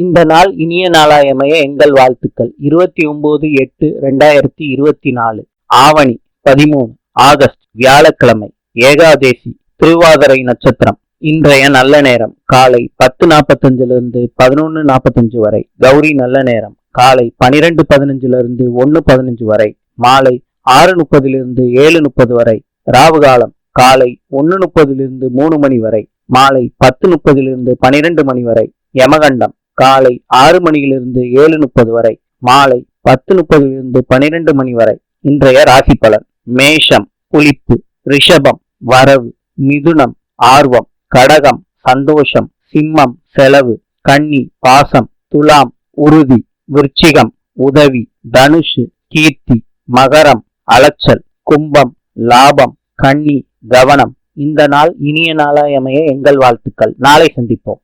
இந்த நாள் இனிய நாளாயமைய எங்கள் வாழ்த்துக்கள். இருபத்தி ஒன்பது எட்டு ரெண்டாயிரத்தி இருபத்தி நாலு. ஆவணி பதிமூணு ஆகஸ்ட் வியாழக்கிழமை ஏகாதேசி திருவாதிரை நட்சத்திரம். இன்றைய நல்ல நேரம் காலை பத்து நாற்பத்தஞ்சிலிருந்து பதினொன்று பதினொன்னு நாற்பத்தஞ்சு வரை. கௌரி நல்ல நேரம் காலை பனிரெண்டு பதினஞ்சிலிருந்து ஒன்று பதினஞ்சு வரை. மாலை ஆறு முப்பதிலிருந்து ஏழு முப்பது வரை. ராவு காலம் காலை ஒன்று முப்பதிலிருந்து மூணு மணி வரை. மாலை பத்து முப்பதிலிருந்து பனிரெண்டு மணி வரை. யமகண்டம் காலை ஆறு மணியிலிருந்து ஏழு முப்பது வரை மாலை பத்து முப்பதிலிருந்து பனிரெண்டு மணி வரை. இன்றைய ராசி பலன் மேஷம் புளிப்பு ரிஷபம் வரவு மிதுனம் ஆர்வம் கடகம் சந்தோஷம் சிம்மம் செலவு கன்னி பாசம் துலாம் உறுதி விருச்சிகம் உதவி தனுஷு கீர்த்தி மகரம் அலைச்சல் கும்பம் லாபம் கன்னி கவனம். இந்த நாள் இனிய நாளாய் அமைய எங்கள் வாழ்த்துக்கள். நாளை சந்திப்போம்.